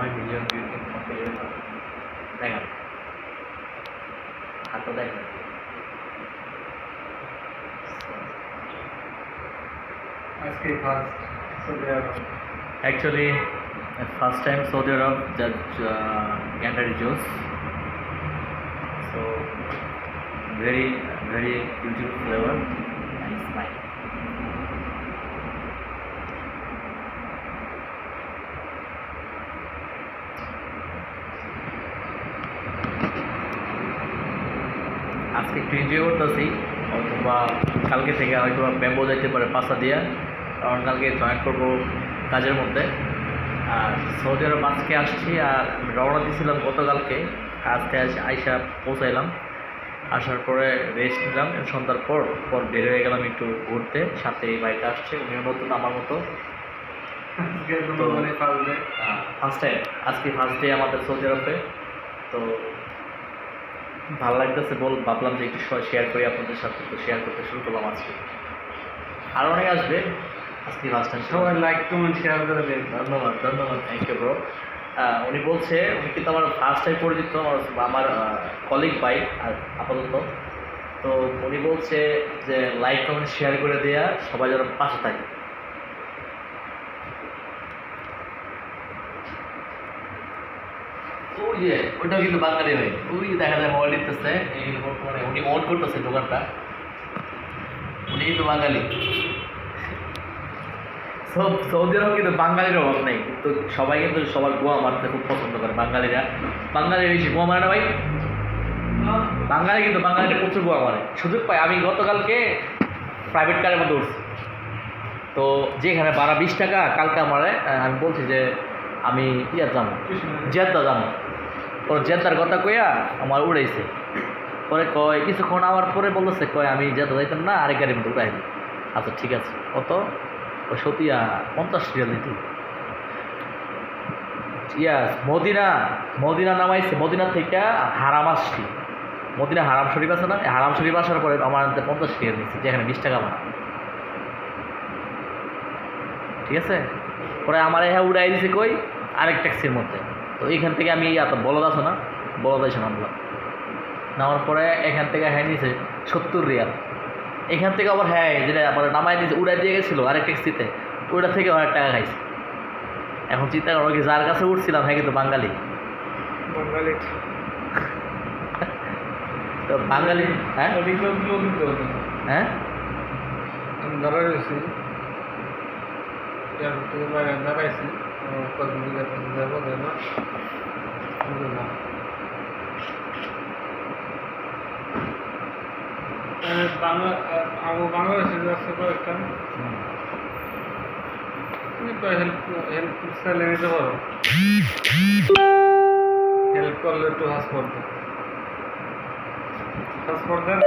5 million views in a period of hang on after that ask fast Saudi Arab actually first time Saudi Arab judge uh, entered Jews so very very beautiful flavor আজকে একটু enjoy করতেছি অথবা কালকে থেকে হয়তো bamboo যাইতে পারে পাশা দিয়া। কারণ কালকে জয়েন করব কাজের মধ্যে। আর সৌদি আরব আজকে আসছি আর রওনা দিয়েছিলাম গতকালকে। আজকে আস আইসা পৌঁছাইলাম। আসার পরে রেস্ট নিলাম। সন্ধ্যার পর পর বের হয়ে গেলাম একটু ঘুরতে। সাথে এই বাইক আসছে উনিও নতুন আমার মতো। ফার্স্ট টাইম আজকে ফার্স্ট ডে আমাদের সৌদি আরবে। তো ভালো লাগতেছে বল ভাবলাম যে একটু শেয়ার করি আপনাদের সাথে তো শেয়ার করতে শুরু করলাম আজকে। আর অনেক আসবে। আজকে ফার্স্ট টাইম সবাই লাইক কমেন্ট শেয়ার করে দেন। ধন্যবাদ ধন্যবাদ। থ্যাংক ইউ ব্রো উনি বলছে উনি কিন্তু আমার ফার্স্ট টাইম পরিচিত আমার আমার কলিগ ভাই আর আপাতত। তো উনি বলছে যে লাইক কমেন্ট শেয়ার করে দেয়া সবাই যেন পাশে থাকে। ওই যে ওইটাও কিন্তু বাঙালি ভাই। ওই দেখা এই কিন্তু উনি অন করতেছে দোকানটা। উনি কিন্তু বাঙালি। সব সৌদি আরব কিন্তু বাঙালির অভাব নেই। সবাই কিন্তু সবার গোয়া মারতে খুব পছন্দ করে, বাঙালিরা। বাঙালি বেশি গোয়া মারে না ভাই? বাঙালি কিন্তু বাঙালিরা প্রচুর গোয়া মারে। সুযোগ পাই আমি গতকালকে প্রাইভেট কারের মধ্যে উঠছি। তো যেখানে বারো বিশ টাকা, কালকে আমার আমি বলছি যে আমি ইয়ার যাব জেদ্দা যাব ও জেতার কথা কইয়া আমার উড়াইছে। পরে কয়, কিছুক্ষণ আমার পরে বলতেছে, কয়, আমি জেদ্দা যাইতাম না, আরেক মধ্যে উড়াই আচ্ছা ঠিক আছে। কত? ও সতিয়া পঞ্চাশ রিয়াল দিত ইয়াস, মদিনা মদিনা নামাইছে। মদিনা থেকে হারাম আসছি। মদিনা হারাম শরীফ আছে না? হারাম শরীফ আসার পরে আমার পঞ্চাশ রিয়াল নিচ্ছে যেখানে বিশ টাকা ভাড়া ঠিক আছে? পরে আমার হ্যাঁ উড়াই দিছে কই? আরেক ট্যাক্সির মধ্যে। তো এইখান থেকে আমি এত বলদ আছে না? বলদ এসে নামলাম নামার পরে এখান থেকে হ্যাঁ নিয়েছে সত্তর রিয়াল। এখান থেকে আবার হ্যাঁ যেটা আবার নামাই দিয়েছে উড়াই দিয়ে গেছিল আরেক ট্যাক্সিতে। ওইটা থেকে অনেক টাকা খাইছে। এখন চিন্তা করো কি যার কাছে উঠছিলাম হ্যাঁ কিন্তু বাঙালি। বাঙালি। তো বাঙালি হ্যাঁ? হ্যাঁ? বাইরে দাঁড়াইছি কতদিন যাব যেন বাংলা আমার বাংলাদেশে যাচ্ছে কয়েকটা তুমি তো হেল্প হেল্প চাইলে নিতে পারো হেল্প করলে একটু হাসপাতাল হাসপাতাল